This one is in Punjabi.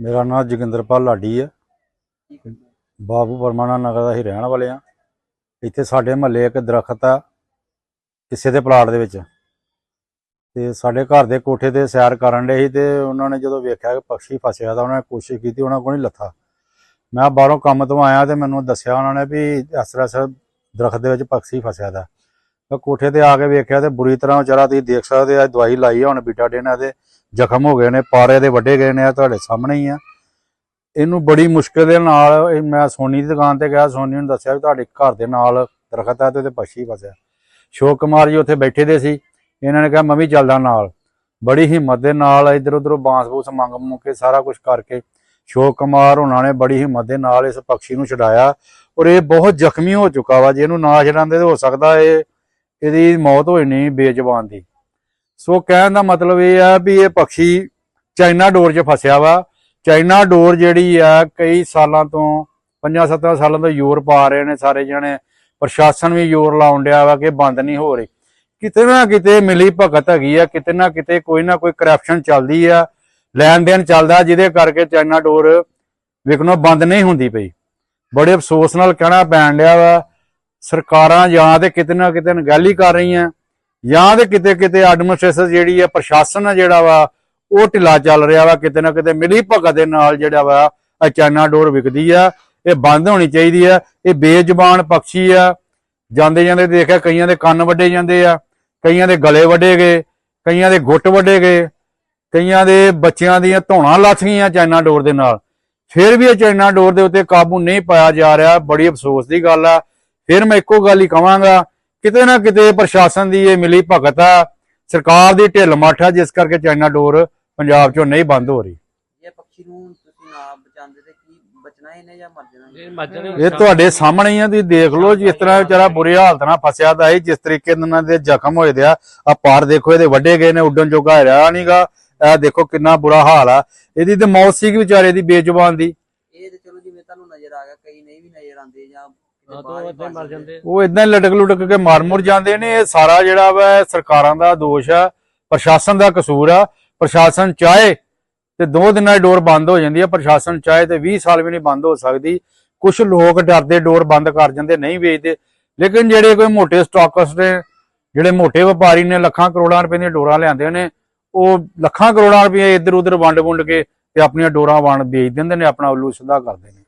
ਮੇਰਾ ਨਾਮ ਜੋਗਿੰਦਰਪਾਲ ਲਾਡੀ ਹੈ ਬਾਬੂ ਪਰਮਾਨਾ ਨਗਰ ਦਾ ਹੀ ਰਹਿਣ ਵਾਲੇ ਆ। ਇੱਥੇ ਸਾਡੇ ਮਹੱਲੇ ਇੱਕ ਦਰਖਤ ਆ ਕਿਸੇ ਦੇ ਪਲਾਟ ਦੇ ਵਿੱਚ। ਤੇ ਸਾਡੇ ਘਰ ਦੇ ਕੋਠੇ ਤੇ ਸੈਰ ਕਰਨ ਦੇ ਸੀ ਤੇ ਉਹਨਾਂ ਨੇ ਜਦੋਂ ਵੇਖਿਆ ਕਿ ਪੰਛੀ ਫਸਿਆ ਤਾਂ ਉਹਨਾਂ ਨੇ ਕੋਸ਼ਿਸ਼ ਕੀਤੀ, ਉਹਨਾਂ ਕੋਲ ਨਹੀਂ ਲੱਥਾ। ਮੈਂ ਬਾਹਰੋਂ ਕੰਮ ਤੋਂ ਆਇਆ ਤੇ ਮੈਨੂੰ ਦੱਸਿਆ ਉਹਨਾਂ ਨੇ ਵੀ ਇਸ ਤਰ੍ਹਾਂ ਇਸ ਦਰਖਤ ਦੇ ਵਿੱਚ ਪੰਛੀ ਫਸਿਆ ਦਾ। ਮੈਂ ਕੋਠੇ ਤੇ ਆ ਕੇ ਵੇਖਿਆ ਤੇ ਬੁਰੀ ਤਰ੍ਹਾਂ ਵਿਚਾਰਾ ਤੁਸੀਂ ਦੇਖ ਸਕਦੇ ਆ, ਦਵਾਈ ਲਾਈ ਆ, ਹੁਣ ਬੀਟਾਡੀਨ ਇਹਦੇ ਜ਼ਖਮ ਹੋ ਗਏ ਨੇ ਪਾਰੇ ਦੇ ਵੱਡੇ ਗਏ ਨੇ ਆ ਤੁਹਾਡੇ ਸਾਹਮਣੇ ਹੀ ਆ। ਇਹਨੂੰ ਬੜੀ ਮੁਸ਼ਕਲ ਦੇ ਨਾਲ ਮੈਂ ਸੋਨੀ ਦੀ ਦੁਕਾਨ ਤੇ ਗਿਆ, ਸੋਨੀ ਨੂੰ ਦੱਸਿਆ ਵੀ ਤੁਹਾਡੇ ਘਰ ਦੇ ਨਾਲ ਦਰਖਤ ਆ ਤੇ ਉਹਦੇ ਪੱਛੀ ਫਸਿਆ ਸ਼ੋਕ ਕੁਮਾਰ ਜੀ ਉੱਥੇ ਬੈਠੇ ਦੇ ਸੀ, ਇਹਨਾਂ ਨੇ ਕਿਹਾ, ਮੈਂ ਵੀ ਚੱਲਦਾ ਨਾਲ। ਬੜੀ ਹਿੰਮਤ ਦੇ ਨਾਲ ਇਧਰ ਉਧਰੋਂ ਬਾਂਸ ਬੂਸ ਮੰਗ ਮੁੰਗ ਕੇ ਸਾਰਾ ਕੁਝ ਕਰਕੇ ਸ਼ੋਕ ਕੁਮਾਰ ਉਹਨਾਂ ਨੇ ਬੜੀ ਹਿੰਮਤ ਦੇ ਨਾਲ ਇਸ ਪੰਛੀ ਨੂੰ ਛਡਾਇਆ ਔਰ ਇਹ ਬਹੁਤ ਜ਼ਖਮੀ ਹੋ ਚੁੱਕਾ ਵਾ, ਜੇ ਇਹਨੂੰ ਨਾ ਛਡਾਉਂਦੇ ਤਾਂ ਹੋ ਸਕਦਾ ਇਹ, ਇਹਦੀ ਮੌਤ ਹੋਈ ਨਹੀਂ ਬੇਜ਼ਬਾਨ ਦੀ। ਸੋ ਕਹਿਣ ਦਾ ਮਤਲਬ ਇਹ ਆ ਵੀ ਇਹ ਪਕਸ਼ੀ ਚਾਈਨਾ ਡੋਰ 'ਚ ਫਸਿਆ ਵਾ। ਚਾਈਨਾ ਡੋਰ ਜਿਹੜੀ ਆ ਕਈ ਸਾਲਾਂ ਤੋਂ 50-70 ਸਾਲਾਂ ਤੋਂ ਜ਼ੋਰ ਪਾ ਰਹੇ ਨੇ ਸਾਰੇ ਜਣੇ। ਪ੍ਰਸ਼ਾਸਨ ਵੀ ਜ਼ੋਰ ਲਾਉਣ ਡਿਆ ਵਾ ਕਿ ਬੰਦ ਨਹੀਂ ਹੋ ਰਹੀ। ਕਿਤੇ ਨਾ ਕਿਤੇ ਮਿਲੀ ਭਗਤ ਹੈਗੀ ਆ, ਕਿਤੇ ਨਾ ਕਿਤੇ ਕੋਈ ਨਾ ਕੋਈ ਕਰਪਸ਼ਨ ਚੱਲਦੀ ਆ। ਲੈਣ ਦੇਣ ਚੱਲਦਾ, ਜਿਹਦੇ ਕਰਕੇ ਚਾਈਨਾ ਡੋਰ ਵਿਕਣੋ ਬੰਦ ਨਹੀਂ ਹੁੰਦੀ ਪਈ। ਬੜੇ ਅਫਸੋਸ ਨਾਲ ਕਹਿਣਾ ਪੈਣ ਡਿਆ ਵਾ। ਸਰਕਾਰਾਂ ਜਾਂ ਤੇ ਕਿਤੇ ਨਾ ਕਿਤੇ ਨਗਾਲੀ ਕਰ ਰਹੀਆਂ। ਜਾਂ ਤੇ ਕਿਤੇ ਕਿਤੇ ਐਡਮਿਨਿਸਟ੍ਰੇਸ਼ਨ ਜਿਹੜੀ ਆ, ਪ੍ਰਸ਼ਾਸਨ ਆ ਜਿਹੜਾ ਵਾ, ਉਹ ਢਿੱਲਾ ਚੱਲ ਰਿਹਾ ਵਾ, ਕਿਤੇ ਨਾ ਕਿਤੇ ਮਿਲੀ ਭਗਤ ਦੇ ਨਾਲ ਜਿਹੜਾ ਵਾ, ਇਹ ਚਾਈਨਾ ਡੋਰ ਵਿਕਦੀ ਆ, ਇਹ ਬੰਦ ਹੋਣੀ ਚਾਹੀਦੀ ਆ, ਇਹ ਬੇਜ਼ਬਾਨ ਪੰਛੀ ਆ। ਜਾਂਦੇ ਜਾਂਦੇ ਦੇਖਿਆ ਕਈਆਂ ਦੇ ਕੰਨ ਵੱਡੇ ਜਾਂਦੇ ਆ, ਕਈਆਂ ਦੇ ਗਲੇ ਵੱਡੇ ਗਏ, ਕਈਆਂ ਦੇ ਗੁੱਟ ਵੱਡੇ ਗਏ, ਕਈਆਂ ਦੇ ਬੱਚਿਆਂ ਦੀਆਂ ਧੌਣਾਂ ਲੱਥ ਗਈਆਂ ਚਾਈਨਾ ਡੋਰ ਦੇ ਨਾਲ। ਫਿਰ ਵੀ ਇਹ ਚਾਈਨਾ ਡੋਰ ਦੇ ਉੱਤੇ ਕਾਬੂ ਨਹੀਂ ਪਾਇਆ ਜਾ ਰਿਹਾ, ਬੜੀ ਅਫਸੋਸ ਦੀ ਗੱਲ ਆ। ਫਿਰ ਮੈਂ ਇੱਕੋ ਗੱਲ ਹੀ ਕਹਾਂਗਾ ਕਿਤੇ ਨਾ ਕਿਤੇ ਪ੍ਰਸ਼ਾਸਨ ਦੀ ਇਹ ਮਿਲੀ ਭਗਤ ਆ। ਸਰਕਾਰ ਦੀ ਢਿੱਲ ਮੱਠ ਆ ਜਿਸ ਕਰਕੇ ਚਾਈਨਾ ਡੋਰ ਪੰਜਾਬ ਚੋਂ ਨਹੀਂ ਬੰਦ ਹੋ ਰਹੀ। ਇਹ ਪੱਖੀ ਨੂੰ ਤੁਸੀਂ ਨਾ ਬਚਾਉਂਦੇ ਤੇ ਕੀ ਬਚਣਾ ਇਹਨੇ ਜਾਂ ਮਰ ਜਾਣਾ? ਜੇ ਮੱਝ ਨੇ ਇਹ ਤੁਹਾਡੇ ਸਾਹਮਣੇ ਹੀ ਆ ਤੁਸੀਂ ਦੇਖ ਲਓ ਜਿਸ ਤਰ੍ਹਾਂ ਵਿਚਾਰਾ ਬੁਰੀ ਹਾਲਤ ਨਾਲ ਫਸਿਆ ਦਾ ਹੈ ਜਿਸ ਤਰੀਕੇ ਨਾਲ ਇਹਨਾਂ ਦੇ ਜ਼ਖਮ ਹੋਏ ਦੇ ਆ। ਆ ਪਾਰ ਦੇਖੋ ਇਹਦੇ ਵੱਡੇ ਗਏ ਨੇ ਉੱਡਣ ਜੋਗਾ ਰਿਹਾ ਨਹੀਂਗਾ ਇਹ ਦੇਖੋ ਕਿੰਨਾ ਬੁਰਾ ਹਾਲ ਆ। ਇਹਦੀ ਤੇ ਮੌਤ ਸੀ ਵਿਚਾਰੇ ਦੀ ਬੇਜ਼ੁਬਾਨ ਦੀ। ਇਹ ਤੇ ਚਲੋ ਜਿਵੇਂ ਤੁਹਾਨੂੰ ਨਜ਼ਰ ਆ ਗਿਆ ਕਈ ਨਹੀਂ ਵੀ ਨਜ਼ਰ ਆਉਂਦੇ ਜਾਂ ਉਹ ਇਦਾਂ ਲਟਕ ਲੁਟਕ ਕੇ ਮਾਰ ਮੁਰ ਜਾਂਦੇ ਨੇ। ਇਹ ਸਾਰਾ ਜਿਹੜਾ ਵਾ ਸਰਕਾਰਾਂ ਦਾ ਦੋਸ਼ ਆ, ਪ੍ਰਸ਼ਾਸਨ ਦਾ ਕਸੂਰ ਆ। ਪ੍ਰਸ਼ਾਸਨ ਚਾਹੇ ਤੇ ਦੋ ਦਿਨਾਂ ਦੀ ਡੋਰ ਬੰਦ ਹੋ ਜਾਂਦੀ ਆ, ਪ੍ਰਸ਼ਾਸਨ ਚਾਹੇ ਤੇ 20 ਸਾਲ ਵੀ ਨਹੀਂ ਬੰਦ ਹੋ ਸਕਦੀ। ਕੁਝ ਲੋਕ ਡਰਦੇ ਡੋਰ ਬੰਦ ਕਰ ਜਾਂਦੇ, ਨਹੀਂ ਵੇਚਦੇ। ਲੇਕਿਨ ਜਿਹੜੇ ਕੋਈ ਮੋਟੇ ਸਟਾਕਰਸ ਨੇ, ਜਿਹੜੇ ਮੋਟੇ ਵਪਾਰੀ ਨੇ, ਲੱਖਾਂ ਕਰੋੜਾਂ ਰੁਪਏ ਦੀਆਂ ਡੋਰਾਂ ਲਿਆਂਦੇ ਨੇ, ਉਹ ਲੱਖਾਂ ਕਰੋੜਾਂ ਰੁਪਏ ਇੱਧਰ ਉੱਧਰ ਵੰਡ ਵੰਡ ਕੇ ਤੇ ਆਪਣੀਆਂ ਡੋਰਾਂ ਵੰਡ ਵੇਚ ਦਿੰਦੇ ਨੇ, ਆਪਣਾ ਉੱਲੂ ਸਿੱਧਾ ਕਰਦੇ ਨੇ।